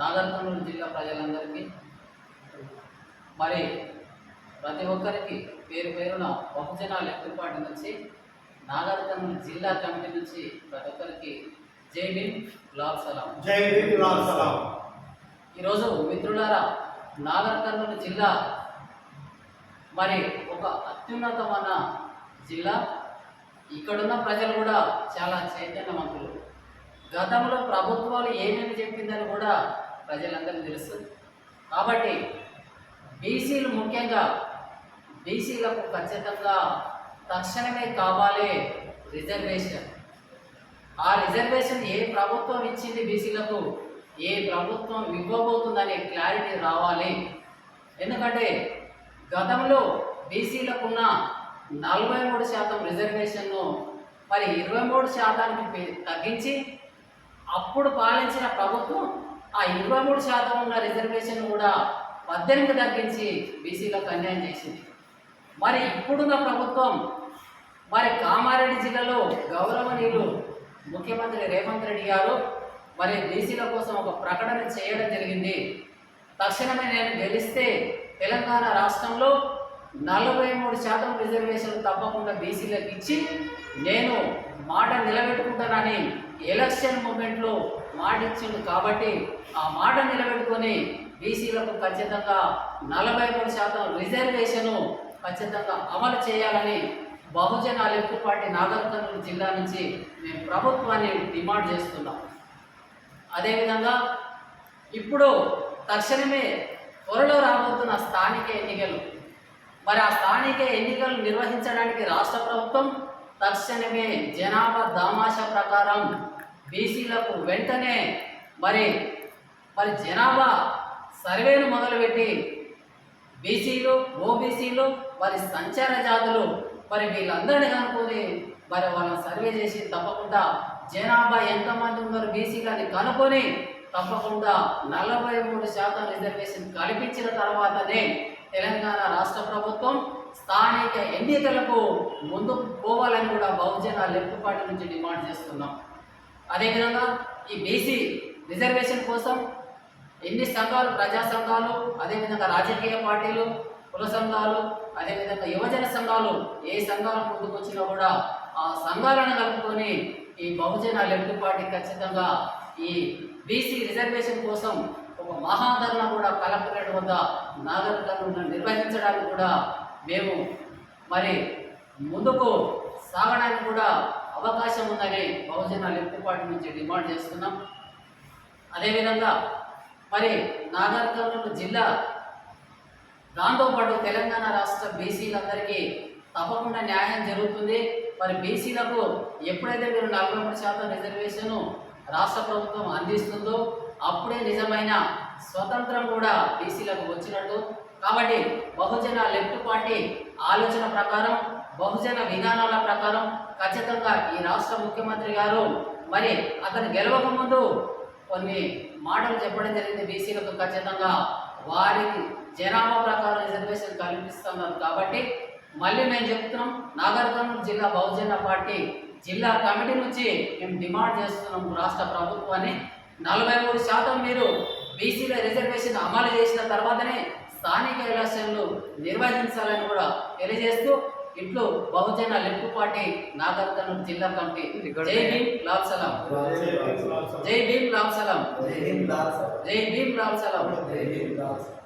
నాగర్ కర్నూలు జిల్లా ప్రజలందరికీ మరి ప్రతి ఒక్కరికి పేరు పేరున బహుజన లెఫ్ట్ పార్టీ నుంచి నాగర్ కర్నూలు జిల్లా కమిటీ నుంచి ప్రతి ఒక్కరికి జై భీమ్ లాల్ సలాం. జై భీమ్ లాల్ సలాం. ఈరోజు మిత్రులారా నాగర్ కర్నూలు జిల్లా మరి ఒక అత్యున్నతమైన జిల్లా. ఇక్కడున్న ప్రజలు కూడా చాలా చైతన్యవంతులు. గతంలో ప్రభుత్వాలు ఏమేమి చెప్పిందని కూడా ప్రజలందరికీ తెలుసు. కాబట్టి బీసీలు ముఖ్యంగా బీసీలకు ఖచ్చితంగా తక్షణమే కావాలి రిజర్వేషన్. ఆ రిజర్వేషన్ ఏ ప్రభుత్వం ఇచ్చింది బీసీలకు? ఏ ప్రభుత్వం ఇవ్వబోతుందనే క్లారిటీ రావాలి. ఎందుకంటే గతంలో బీసీలకున్న నలభై మూడు శాతం రిజర్వేషన్ను మరి ఇరవై మూడు శాతానికి తగ్గించి అప్పుడు పాలించిన ప్రభుత్వం ఆ ఇరవై మూడు శాతం ఉన్న రిజర్వేషన్ కూడా పద్దెనిమిది తగ్గించి బీసీలకు అన్యాయం చేసింది. మరి ఇప్పుడున్న ప్రభుత్వం మరి కామారెడ్డి జిల్లాలో గౌరవనీయులు ముఖ్యమంత్రి రేవంత్ రెడ్డి గారు మరి బీసీల కోసం ఒక ప్రకటన చేయడం జరిగింది. తక్షణమే నేను గెలిస్తే తెలంగాణ రాష్ట్రంలో నలభై మూడు శాతం రిజర్వేషన్ తప్పకుండా బీసీలకు ఇచ్చి నేను మాట నిలబెట్టుకుంటానని ఎలక్షన్ మూమెంట్లో మాట ఇచ్చిండు కాబట్టి ఆ మాట నిలబెట్టుకొని బీసీలకు ఖచ్చితంగా నలభై మూడు శాతం రిజర్వేషను ఖచ్చితంగా అమలు చేయాలని బహుజన లెక్కుపాటి నాగర్కర్నూలు జిల్లా నుంచి మేము ప్రభుత్వాన్ని డిమాండ్ చేస్తున్నాం. అదేవిధంగా ఇప్పుడు తక్షణమే త్వరలో రాబోతున్న స్థానిక ఎన్నికలు మరి ఆ స్థానిక ఎన్నికలు నిర్వహించడానికి రాష్ట్ర ప్రభుత్వం తక్షణమే జనాభా దామాషా ప్రకారం బీసీలకు వెంటనే మరి మరి జనాభా సర్వేను మొదలుపెట్టి బీసీలు ఓబీసీలు మరి సంచార జాతులు మరి వీళ్ళందరినీ కనుక్కొని మరి వాళ్ళని సర్వే చేసి తప్పకుండా జనాభా ఎంతమంది ఉన్నారు బీసీలని కనుక్కొని తప్పకుండా నలభై మూడు శాతం రిజర్వేషన్ కల్పించిన తర్వాతనే తెలంగాణ రాష్ట్ర ప్రభుత్వం స్థానిక ఎన్నికలకు ముందుకు పోవాలని కూడా బహుజన లెఫ్ట్ పార్టీ నుంచి డిమాండ్ చేస్తున్నాం. అదేవిధంగా ఈ బీసీ రిజర్వేషన్ కోసం ఎన్ని సంఘాలు ప్రజా సంఘాలు అదేవిధంగా రాజకీయ పార్టీలు కుల సంఘాలు అదేవిధంగా యువజన సంఘాలు ఏ సంఘాలు ముందుకు వచ్చినా కూడా ఆ సంఘాలను కలుపుకొని ఈ బహుజన లెఫ్ట్ పార్టీ ఖచ్చితంగా ఈ బీసీ రిజర్వేషన్ కోసం మహాధరణ కూడా కలెక్టరేట్ వద్ద నాగర్ నిర్వహించడానికి కూడా మేము మరి ముందుకు సాగడానికి కూడా అవకాశం ఉందని బహుజన లెఫ్ట్ పార్టీ నుంచి డిమాండ్ చేస్తున్నాం. అదేవిధంగా మరి నాగర్ కర్నూలు జిల్లా దాంతోపాటు తెలంగాణ రాష్ట్ర బీసీలందరికీ తప్పకుండా న్యాయం జరుగుతుంది. మరి బీసీలకు ఎప్పుడైతే మీరు నలభై మూడు శాతం రిజర్వేషన్ రాష్ట్ర ప్రభుత్వం అందిస్తుందో అప్పుడే నిజమైన స్వతంత్రం కూడా బీసీలకు వచ్చినట్టు. కాబట్టి బహుజన లెఫ్ట్ పార్టీ ఆలోచన ప్రకారం బహుజన విధానాల ప్రకారం ఖచ్చితంగా ఈ రాష్ట్ర ముఖ్యమంత్రి గారు మరి అతను గెలవక ముందు కొన్ని మాటలు చెప్పడం జరిగింది బీసీలకు ఖచ్చితంగా. వారికి జనాభా ప్రకారం రిజర్వేషన్ కల్పిస్తున్నారు కాబట్టి మళ్ళీ మేము చెప్తున్నాం నాగర్ కర్నూలు జిల్లా బహుజన పార్టీ జిల్లా కమిటీ నుంచి మేము డిమాండ్ చేస్తున్నాం రాష్ట్ర ప్రభుత్వాన్ని. నలభై మూడు శాతం మీరు బీసీల రిజర్వేషన్ అమలు చేసిన తర్వాతనే స్థానిక ఎలక్షన్లు నిర్వహించాలని కూడా తెలియజేస్తూ ఇట్లు బహుజన లెఫ్ట్ పార్టీ నాగర్ కర్నూలు జిల్లా కమిటీ. జై భీమ్ లాల్ సలాం. జై భీమ్ లాల్ సలాం. జై భీమ్ లాల్ సలాం. జై హింద్ లాల్ సలాం. జై భీమ్ లాల్ సలాం. జై హింద్ లాల్ సలాం.